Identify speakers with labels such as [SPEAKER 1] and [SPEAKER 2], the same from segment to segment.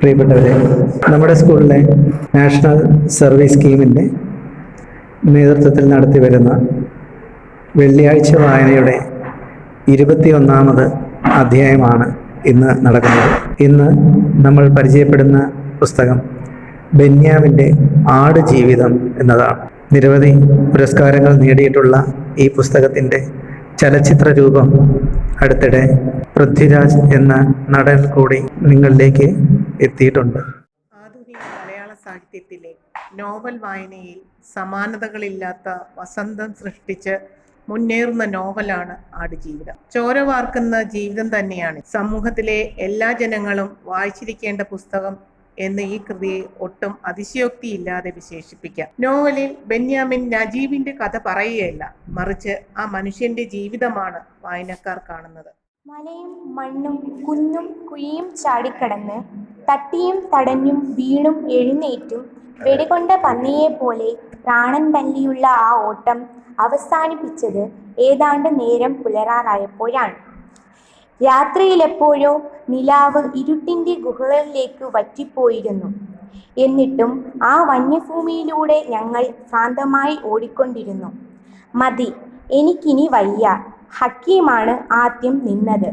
[SPEAKER 1] പ്രിയപ്പെട്ടവരെ നമ്മുടെ സ്കൂളിലെ നാഷണൽ സർവീസ് സ്കീമിന്റെ നേതൃത്വത്തിൽ നടത്തി വരുന്ന വെള്ളിയാഴ്ച വായനയുടെ ഇരുപത്തിയൊന്നാമത് അധ്യായമാണ് ഇന്ന് നടക്കുന്നത്. ഇന്ന് നമ്മൾ പരിചയപ്പെടുന്ന പുസ്തകം ബെന്യാമിന്റെ ആട് ജീവിതം എന്നതാണ്. നിരവധി പുരസ്കാരങ്ങൾ നേടിയിട്ടുള്ള ഈ പുസ്തകത്തിന്റെ ചലച്ചിത്ര രൂപം അടുത്തിടെ പൃഥ്വിരാജ് എന്ന നടൻ കൂടി നിങ്ങളിലേക്ക് എത്തിയിട്ടുണ്ട്.
[SPEAKER 2] ആധുനിക മലയാള സാഹിത്യത്തിലെ നോവൽ വായനയിൽ സമാനതകളില്ലാത്ത വസന്തം സൃഷ്ടിച്ച് മുന്നേറുന്ന നോവലാണ് ആടുജീവിതം. ചോര വാർക്കുന്ന ജീവിതം തന്നെയാണ് സമൂഹത്തിലെ എല്ലാ ജനങ്ങളും വായിച്ചിരിക്കേണ്ട പുസ്തകം എന്ന് ഈ കൃതിയെ ഒട്ടും അതിശയോക്തിയില്ലാതെ വിശേഷിപ്പിക്കാം. നോവലിൽ ബെന്യാമിൻ നജീബിന്റെ കഥ പറയുകയല്ല മറിച്ച് ആ മനുഷ്യന്റെ ജീവിതമാണ് വായനക്കാർ കാണുന്നത്.
[SPEAKER 3] മലയും മണ്ണും കുന്നും കുഴിയും ചാടിക്കടന്ന് തട്ടിയും തടഞ്ഞും വീണും എഴുന്നേറ്റും വെടികൊണ്ട പന്നിയെപ്പോലെ പ്രാണൻ തല്ലിയുള്ള ആ ഓട്ടം അവസാനിപ്പിച്ചത് ഏതാണ്ട് നേരം പുലരാറായപ്പോഴാണ്. രാത്രിയിലെപ്പോഴോ നിലാവ് ഇരുട്ടിന്റെ ഗുഹകളിലേക്ക് വറ്റിപ്പോയിരുന്നു. എന്നിട്ടും ആ വന്യഭൂമിയിലൂടെ ഞങ്ങൾ ശാന്തമായി ഓടിക്കൊണ്ടിരുന്നു. മതി എനിക്കിനി വയ്യ. ഹക്കീമാണ് ആദ്യം നിന്നത്.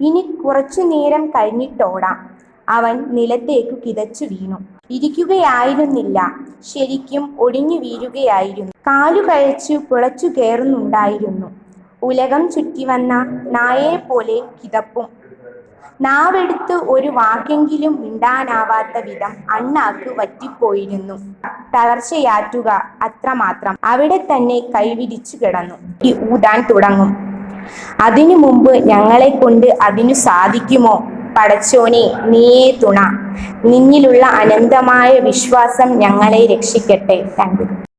[SPEAKER 3] ഇനി കുറച്ചു നേരം കഴിഞ്ഞിട്ടോടാം. അവൻ നിലത്തേക്ക് കിതച്ചു വീണു. ഇരിക്കുകയായിരുന്നില്ല. ശരിക്കും ഒടിഞ്ഞു വീഴുകയായിരുന്നു. കാലു കഴിച്ചു പുളച്ചു കയറുന്നുണ്ടായിരുന്നു. ഉലകം ചുറ്റി വന്ന പോലെ കിതപ്പും. നാവെടുത്ത് ഒരു വാക്കെങ്കിലും മിണ്ടാനാവാത്ത വിധം അണ്ണാക്ക് വറ്റിപ്പോയിരുന്നു. തളർച്ചയാറ്റുക അത്രമാത്രം അവിടെ തന്നെ കൈവിരിച്ചു കിടന്നു. ഊതാൻ തുടങ്ങും. അതിനു മുമ്പ് ഞങ്ങളെ കൊണ്ട് അതിനു സാധിക്കുമോ? പടച്ചോനെ നീയേ തുണ. നിന്നിലുള്ള അനന്തമായ വിശ്വാസം ഞങ്ങളെ രക്ഷിക്കട്ടെ. താങ്ക്